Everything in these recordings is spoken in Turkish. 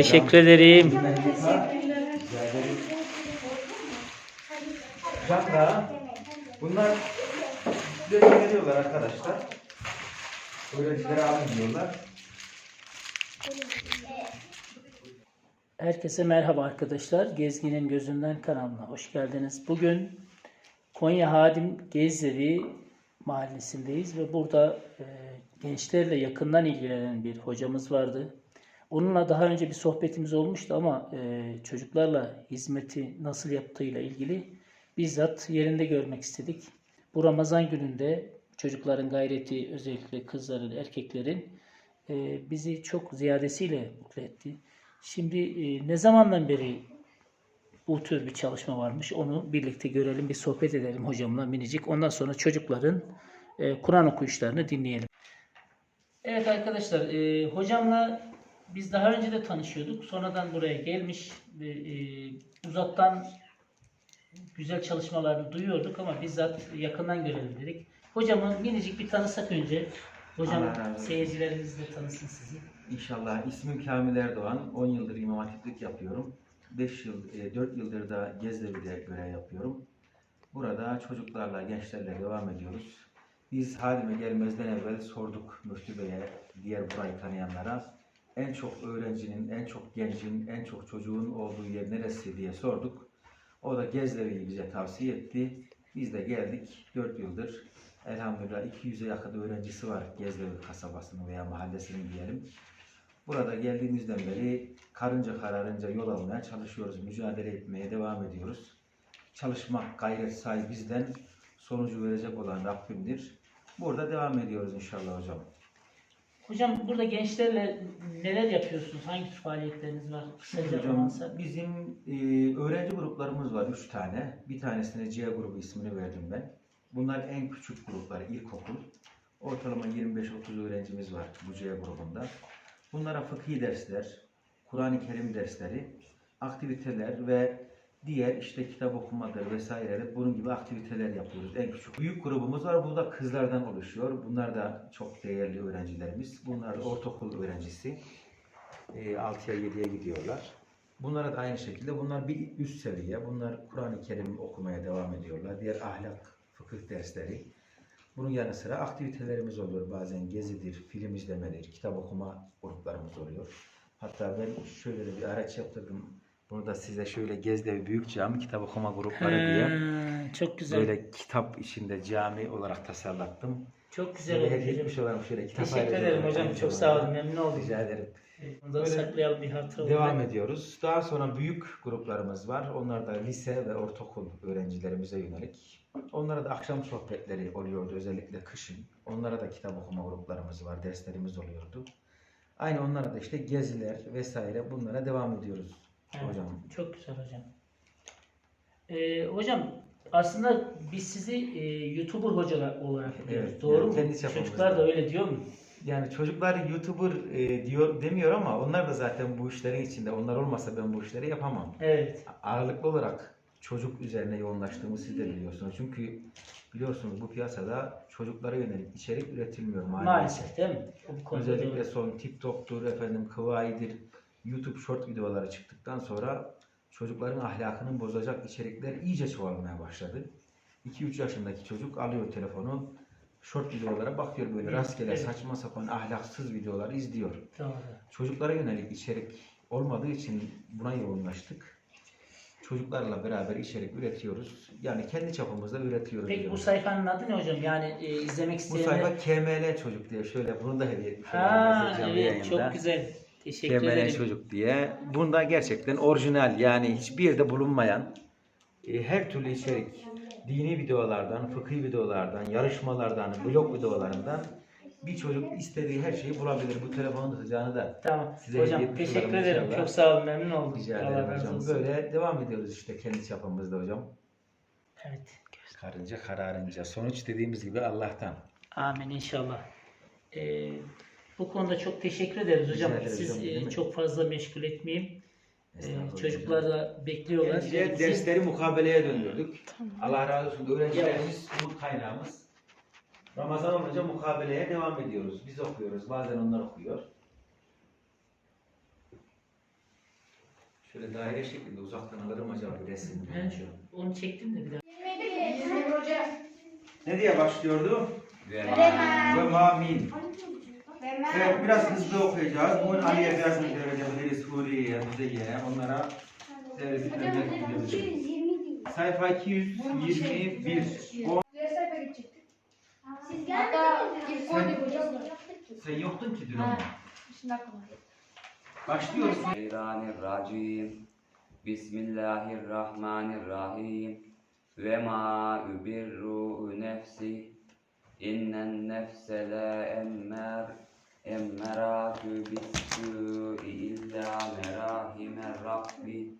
Teşekkür ederim. Canla. Bunlar böyle geliyorlar arkadaşlar. Öğrencilere alın diyorlar. Herkese merhaba arkadaşlar. Gezginin Gözünden kanalına hoş geldiniz. Bugün Konya Hadim Gezleri mahallesindeyiz ve burada e, gençlerle yakından ilgilenen bir hocamız vardı. Onunla daha önce bir sohbetimiz olmuştu ama e, çocuklarla hizmeti nasıl yaptığıyla ilgili bizzat yerinde görmek istedik. Bu Ramazan gününde çocukların gayreti özellikle kızların, erkeklerin e, bizi çok ziyadesiyle mutlu etti. Şimdi e, ne zamandan beri bu tür bir çalışma varmış onu birlikte görelim, bir sohbet edelim hocamla minicik. Ondan sonra çocukların e, Kur'an okuyuşlarını dinleyelim. Evet arkadaşlar, e, hocamla biz daha önce de tanışıyorduk. Sonradan buraya gelmiş ve e, uzaktan güzel çalışmalarını duyuyorduk ama bizzat yakından görelim dedik. Hocamı minicik bir tanısak önce. Hocam Allah razı olsun. seyircilerimiz de tanısın sizi. İnşallah ismim Kamil Erdoğan. 10 yıldır imam hatiplik yapıyorum. 5 yıl, 4 yıldır da Gezdevi'de görev yapıyorum. Burada çocuklarla, gençlerle devam ediyoruz. Biz Halime gelmezden evvel sorduk Müftü Bey'e, diğer burayı tanıyanlara. En çok öğrencinin, en çok gencin, en çok çocuğun olduğu yer neresi diye sorduk. O da Gezdevi'yi bize tavsiye etti. Biz de geldik 4 yıldır. Elhamdülillah 200'e yakın öğrencisi var Gezdevi kasabasının veya mahallesinin diyelim. Burada geldiğimizden beri karınca kararınca yol almaya çalışıyoruz. Mücadele etmeye devam ediyoruz. Çalışmak, gayret say bizden. Sonucu verecek olan Rabbimdir. Burada devam ediyoruz inşallah hocam. Hocam burada gençlerle neler yapıyorsunuz? Hangi tür faaliyetleriniz var? Kısaca Hocam bizim e, öğrenci gruplarımız var 3 tane. Bir tanesine C grubu ismini verdim ben. Bunlar en küçük gruplar ilkokul. Ortalama 25-30 öğrencimiz var bu C grubunda. Bunlara fıkhi dersler, Kur'an-ı Kerim dersleri, aktiviteler ve diğer işte kitap okumadır vesairedir. Bunun gibi aktiviteler yapıyoruz. En küçük. Büyük grubumuz var. Bu da kızlardan oluşuyor. Bunlar da çok değerli öğrencilerimiz. Bunlar ortaokul öğrencisi. E, 6'ya 7'ye gidiyorlar. Bunlara da aynı şekilde bunlar bir üst seviye. Bunlar Kur'an-ı Kerim okumaya devam ediyorlar. Diğer ahlak, fıkıh dersleri. Bunun yanı sıra aktivitelerimiz oluyor. Bazen gezidir, film izlemedir, kitap okuma gruplarımız oluyor. Hatta ben şöyle de bir araç yaptırdım. Bunu da size şöyle Gezdevi Büyük Cami kitap okuma grupları diye. Çok güzel. Böyle kitap içinde cami olarak tasarlattım. Çok güzel oldu hediye etmiş olan şöyle kitap Teşekkür ayrıca ederim olarak hocam. Çok sağ olun. Memnun oldum. Rica ederim. Bunu da Böyle saklayalım bir hatıra Devam olarak. ediyoruz. Daha sonra büyük gruplarımız var. Onlar da lise ve ortaokul öğrencilerimize yönelik. Onlara da akşam sohbetleri oluyordu özellikle kışın. Onlara da kitap okuma gruplarımız var, derslerimiz oluyordu. Aynı onlara da işte geziler vesaire bunlara devam ediyoruz Evet, hocam. Çok güzel hocam. Ee, hocam aslında biz sizi e, YouTuber hocalar olarak biliyoruz. Evet, Doğru yani mu? kendi çapımızda. Çocuklar da öyle diyor mu? Yani çocuklar YouTuber e, diyor demiyor ama onlar da zaten bu işlerin içinde. Onlar olmasa ben bu işleri yapamam. Evet. ağırlıklı olarak çocuk üzerine yoğunlaştığımı siz de biliyorsunuz. Çünkü biliyorsunuz bu piyasada çocuklara yönelik içerik üretilmiyor maalesef. Maalesef değil mi? Bu konuda Özellikle doğru. son TikTok'tur, efendim Kıvai'dir, YouTube short videoları çıktıktan sonra çocukların ahlakını bozacak içerikler iyice çoğalmaya başladı. 2-3 yaşındaki çocuk alıyor telefonu, short videolara bakıyor böyle Evet, rastgele evet. saçma sapan ahlaksız videolar izliyor. Doğru. Çocuklara yönelik içerik olmadığı için buna yoğunlaştık. Çocuklarla beraber içerik üretiyoruz. Yani kendi çapımızda üretiyoruz. Peki bu diyoruz. sayfanın adı ne hocam? Yani e, izlemek bu isteyenler... sayfa KML Çocuk diye şöyle bunu da hediye etmiş. Ha evet çok güzel. Teşekkür KML ederim. Çocuk diye. Bunda gerçekten orijinal yani hiçbir yerde bulunmayan e, her türlü içerik dini videolardan, fıkhi videolardan, yarışmalardan, blog videolarından bir çocuk istediği her şeyi bulabilir. Bu telefonun tutacağını da Tamam. Size hocam teşekkür ederim. inşallah. Çok sağ olun. Memnun oldum. rica ederim hocam. olsun. Böyle devam ediyoruz işte kendi çapımızda hocam. Evet. Karınca kararınca. Sonuç dediğimiz gibi Allah'tan. Amin inşallah. Ee, bu konuda çok teşekkür ederiz hocam. Ederiz Siz hocam, e, mi? çok fazla meşgul etmeyeyim. Estağfurullah çocuklar da bekliyorlar. Önce Bizi- dersleri mukabeleye döndürdük. Allah razı olsun. Öğrencilerimiz umut kaynağımız. Ramazan olunca mukabeleye devam ediyoruz. Biz okuyoruz. Bazen onlar okuyor. Şöyle daire şeklinde uzaktan alırım acaba bir resim. Ben şu onu çektim de bir daha. Ne diye başlıyordu? Ve Ve ma min. Evet biraz hızlı okuyacağız. Bugün Ali'ye biraz hızlı devredebiliriz. Suriye'ye, Müzeyye'ye onlara devrediklerine gidebiliriz. Sayfa 221. O, Siz Hatta gelmediniz ilk mi? oyunu hocam. sen yoktun ki dün ama. Geldi. Başlıyoruz. Şeytanirracim. Bismillahirrahmanirrahim. Ve ma übirru nefsi. İnnen nefse la emmer. Emmerakü bissû'i illa merahime rabbi.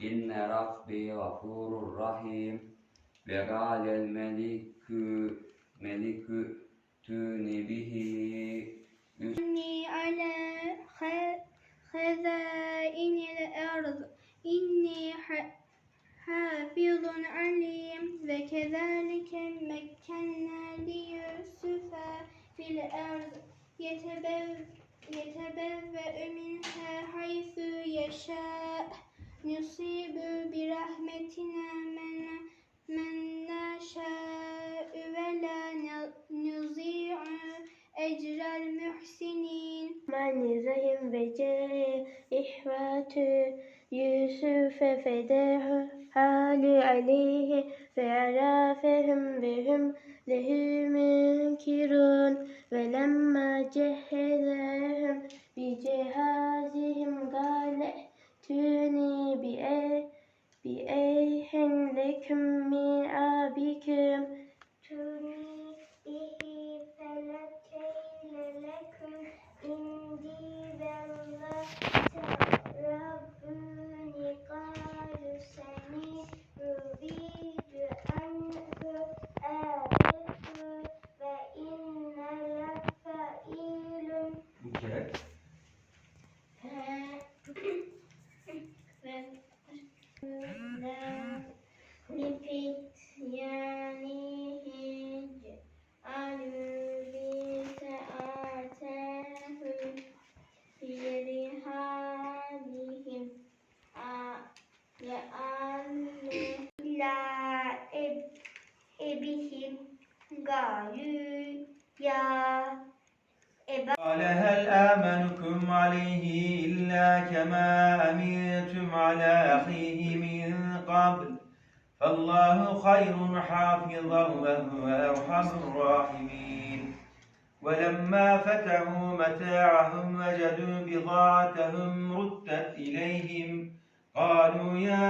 İnne rabbi gafurur rahim. Ve galel melikü melikü tüni bihi. İnni ala hazainil ard. İnni hafizun alim. Ve kezalike mekkennâ liyü Rahim ve ihvatü Yusuf'e fedehu halü aleyhi ve arafehum ve hum lehü münkirun ve lemma cehedehum bi cehazihim gale tüni bi e bi eyhen leküm mi abiküm فالله خير حافظا وهو أرحم الراحمين. ولما فتحوا متاعهم وجدوا بضاعتهم ردت إليهم قالوا يا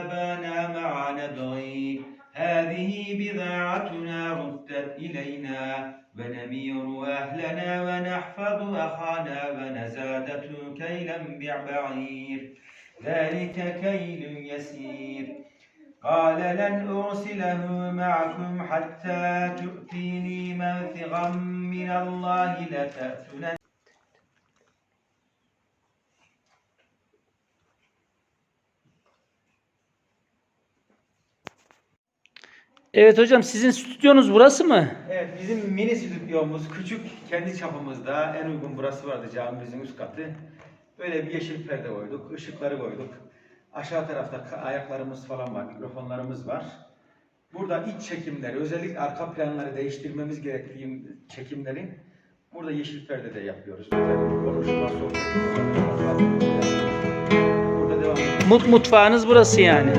أبانا ما نبغي هذه بضاعتنا ردت إلينا ونمير أهلنا ونحفظ أخانا ونزادة كيلا بعبعير ذلك كيل يسير. قال لن أرسله معكم حتى تؤتيني موثقا من الله لتأتون Evet hocam sizin stüdyonuz burası mı? Evet bizim mini stüdyomuz küçük kendi çapımızda en uygun burası vardı camimizin üst katı. Böyle bir yeşil perde koyduk, ışıkları koyduk. Aşağı tarafta ayaklarımız falan var, mikrofonlarımız var. Burada iç çekimleri, özellikle arka planları değiştirmemiz gerektiği çekimleri burada yeşil perdede yapıyoruz. Konuşma, sohbet, Burada devam ediyoruz. Mut mutfağınız burası yani.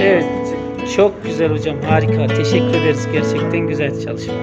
Evet. Çok güzel hocam harika. Teşekkür ederiz. Gerçekten güzel çalışma.